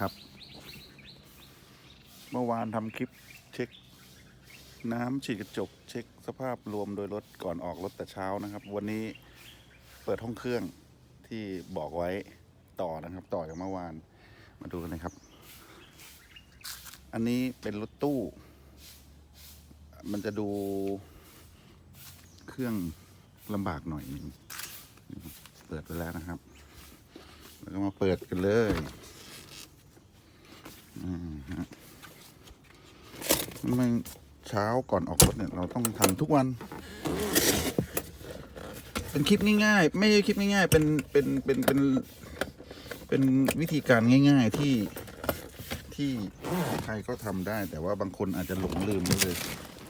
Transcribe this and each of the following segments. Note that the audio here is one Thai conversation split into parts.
ครับ เมื่อวานทำคลิปเช็ค น้ำฉีดกระจก เช็คสภาพรวมโดยรถก่อนออกรถแต่เช้านะครับ วันนี้เปิดห้องเครื่องที่บอกไว้ต่อนะครับ ต่อจากเมื่อวานมาดูกันนะครับ อันนี้เป็นรถตู้ มันจะดูเครื่องลำบากหน่อยหนึงเปิดไปแล้วนะครับ แล้วก็มาเปิดกันเลย มฮะมันเช้าก่อนออกรถเนี่ย เราต้องทำทุกวัน เป็นคลิปง่ายๆ ไม่ใช่คลิปง่ายๆ เป็นเป็นเป็นเป็นเป็นวิธีการง่าย ๆที่ที่ใครก็ทำได้ แต่ว่าบางคนอาจจะหลงลืมไปเลย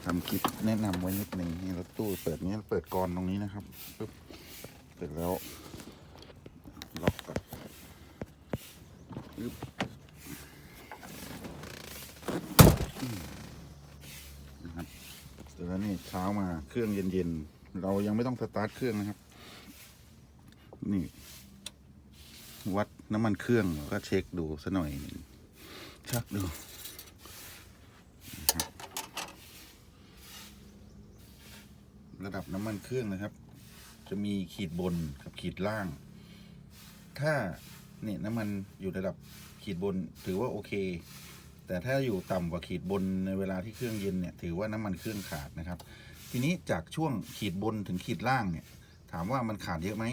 ทำคลิปแนะนำไว้นิดนึงนี่รถตู้เปิดนี้เปิดกรอนตรงนี้นะครับปึ๊บเสร็จแล้วล็อกก่อนปึ๊บอืมนะครับเสร็จ แล้วนี่เช้ามาเครื่องเย็นๆ เรายังไม่ต้องสตาร์ทเครื่องนะครับ นี่ วัดน้ำมันเครื่องแล้วก็เช็คดูสัหน่อยชักดูนะครับระดับน้ำมันเครื่องนะครับ จะมีขีดบนกับขีดล่าง ถ้าเนี่ยน้ำมันอยู่ระดับขีดบนถือว่าโอเค แต่ถ้าอยู่ต่ำกว่าขีดบนในเวลาที่เครื่องเย็นเนี่ยถือว่าน้ำมันเครื่องขาดนะครับ ทีนี้จากช่วงขีดบนถึงขีดล่างเนี่ยถามว่ามันขาดเยอะไหม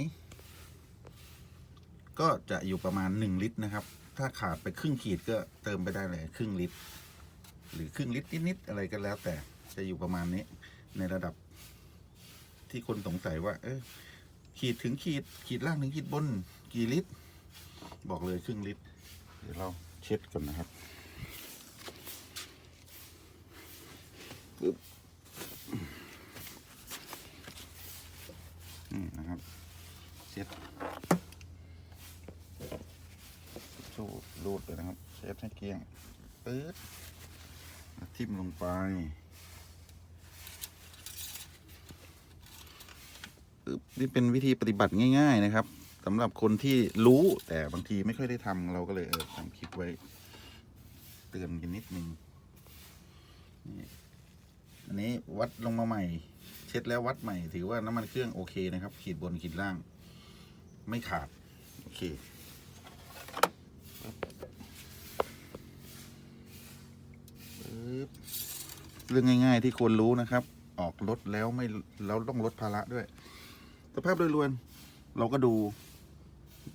ก็จะอยู่ประมาณหนึ่งลิตรนะครับ ถ้าขาดไปครึ่งขีดก็เติมไปได้เลยครึ่งลิตร หรือครึ่งลิตรนิดๆอะไรก็แล้ว แต่จะอยู่ประมาณนี้ในระดับที่คนสงสัยว่า เออขีดถึงขีดขีดล่างถึงขีดบน กี่ลิตร บอกเลยครึ่งลิตร เดี๋ยวเราเช็ดก่อนี่นะครับ เช็ดชู รูดเลยนะครับ เช็ดให้เกลี้ยงปื๊ดทิ่มลงไปปึ๊บนี่เป็นวิธีปฏิบัติง่าย ๆ นะครับสำหรับคนที่รู้แต่บางทีไม่ค่อยได้ทำเราก็เลยเออทำคลิปไว้ เตือนกันนิดนึงนี่อันนี้วัดลงมาใหม่ เช็ดแล้ววัดใหม่ ถือว่าน้ำมันเครื่องโอเคนะครับ ขีดบนขีดล่าง ไม่ขาด โอเค เรื่องง่าย ๆ ที่ควรรู้นะครับ ออกรถแล้วไม่เราต้องลดภาระด้วย สภาพโดยรวมเราก็ดู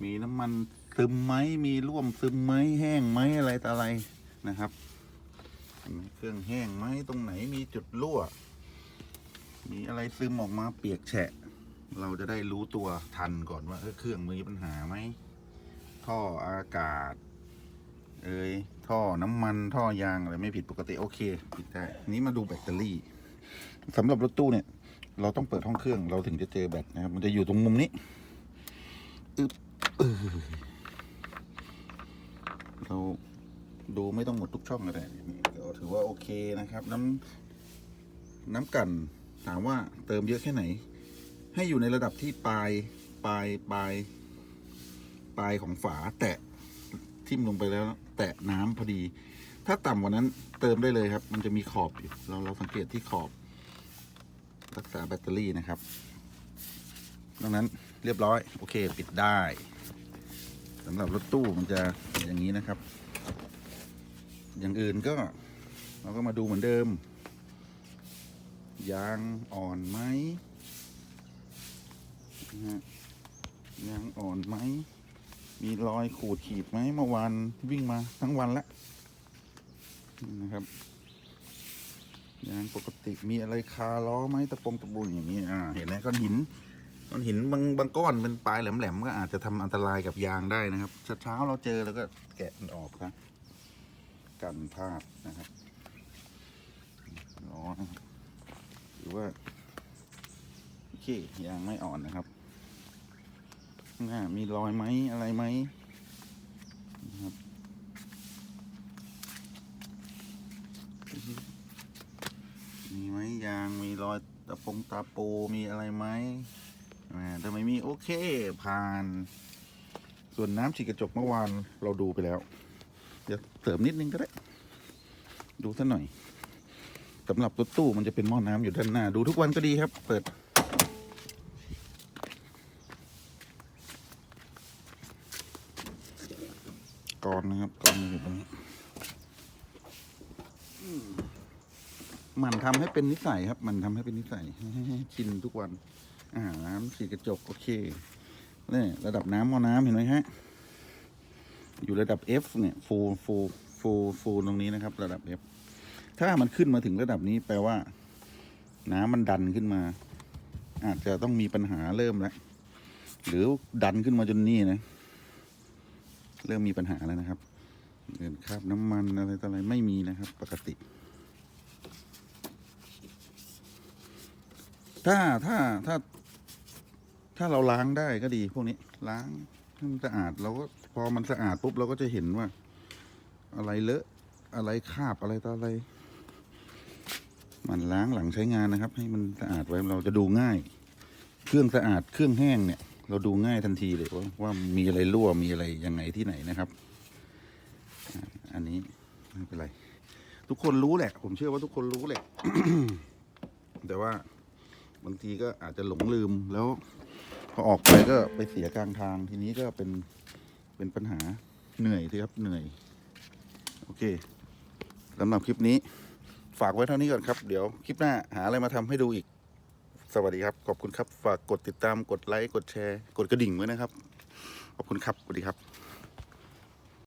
มีน้ำมันซึมไหมมีร่วมซึมไหมแห้งไหมอะไรต่ออะไรนะครับเครื่องแห้งไหมตรงไหนมีจุดรั่ว มีอะไรซึมออกมาเปียกแฉะ เราจะได้รู้ตัวทันก่อนว่าเออเครื่องมีปัญหาไหมท่ออากาศ เอ่ยท่อน้ำมันท่อยางอะไรไม่ผิดปกติโอเคผิดได้นี้มาดูแบตเตอรี่สำหรับรถตู้เนี่ย เราต้องเปิดห้องเครื่องเราถึงจะเจอแบตนะครับ มันจะอยู่ตรงมุมนี้อึ๊บเออเราดูไม่ต้องหมดทุกช่องก็ได้นี่ก็ถือว่าโอเคนะครับ น้ำน้ำกันถามว่าเติมเยอะแค่ไหน ให้อยู่ในระดับที่ปลายปลายปลายปลายของฝาแตะทิ่มลงไปแล้ว แตะน้ำพอดี ถ้าต่ำกว่านั้นเติมได้เลยครับ มันจะมีขอบอยู่เราเราสังเกตที่ขอบ รักษาแบตเตอรี่นะครับดังนั้นเรียบร้อย โอเค ปิดได้สำหรับรถตู้มันจะอย่างนี้นะครับ อย่างอื่นก็เราก็มาดูเหมือนเดิม ยางอ่อนไหมนะยางอ่อนไหม มีรอยขูดขีดไหมเมื่อวานวิ่งมาทั้งวันแล้วนะครับยางปกติมีอะไรคาล้อไหมตะปงตะปูอย่างนี้อ่าเห็นไหมก้อนหินก้อนหินบางบางก้อนเป็นปลายแหลมๆก็อาจจะทำอันตรายกับยางได้นะครับเช้าเราเจอแล้วก็แกะมันออกนะกันพลาดนะครับล้อนหรือว่าโอเคยางไม่อ่อนนะครับ ข้างหน้ามีรอยไหมอะไรไหมนะครับมีไหมยางมีรอยตะปงตาปูมีอะไรไหมอ่าถ้าไม่มีโอเคผ่าน ส่วนน้ำฉีดกระจกเมื่อวานเราดูไปแล้ว เดี๋ยวเสริมนิดนึงก็ได้ ดูซะหน่อยสำหรับรถตู้มันจะเป็นหม้อน้ำอยู่ด้านหน้า ดูทุกวันก็ดีครับ เปิด ก่อนนะครับก่อนอยู่ตรงนี้อืม มันทำให้เป็นนิสัยครับมันทำให้เป็นนิสัยชินทุกวันอาหาน้ำสีกระจกโอเคนี่ระดับน้ำม้อน้ำเห็นไหมฮะ อยู่ระดับ F เนี่ยฟูฟูฟูฟูตรงนี้นะครับ ระดับ F ถ้ามันขึ้นมาถึงระดับนี้แปลว่า น้ำมันดันขึ้นมา อาจจะต้องมีปัญหาเริ่มแล้วหรือดันขึ้นมาจนนี่นะ เริ่มมีปัญหาแล้วนะครับเงินคราบน้ำมันอะไรต่ออะไรไม่มีนะครับ ปกติ ถ้าถ้าถ้า ถ้าเราล้างได้ก็ดี พวกนี้ ล้างให้มันสะอาดเราก็พอมันสะอาดปุ๊บเราก็จะเห็นว่า อะไรเลอะ อะไรคาบอะไรต่ออะไร มันล้างหลังใช้งานนะครับ ให้มันสะอาดไว้เราจะดูง่าย เครื่องสะอาดเครื่องแห้งเนี่ย เราดูง่ายทันทีเลยว่าว่ามีอะไรรั่วมีอะไรยังไงที่ไหนนะครับอันนี้ไม่เป็นไร ทุกคนรู้แหละ ผมเชื่อว่าทุกคนรู้แหละ แต่ว่าางทีก็อาจจะหลงลืมแล้วพอออกไปก็ไปเสียกลางทางทีนี้ก็เป็นเป็นปัญหาเหนื่อยสิครับเหนื่อย โอเคสำหรับคลิปนี้ ฝากไว้เท่านี้ก่อนครับ เดี๋ยวคลิปหน้าหาอะไรมาทำให้ดูอีก สวัสดีครับ ขอบคุณครับ ฝากกดติดตามกดไลค์กดแชร์ กดกระดิ่งไว้นะครับ ขอบคุณครับสวัสดีครับ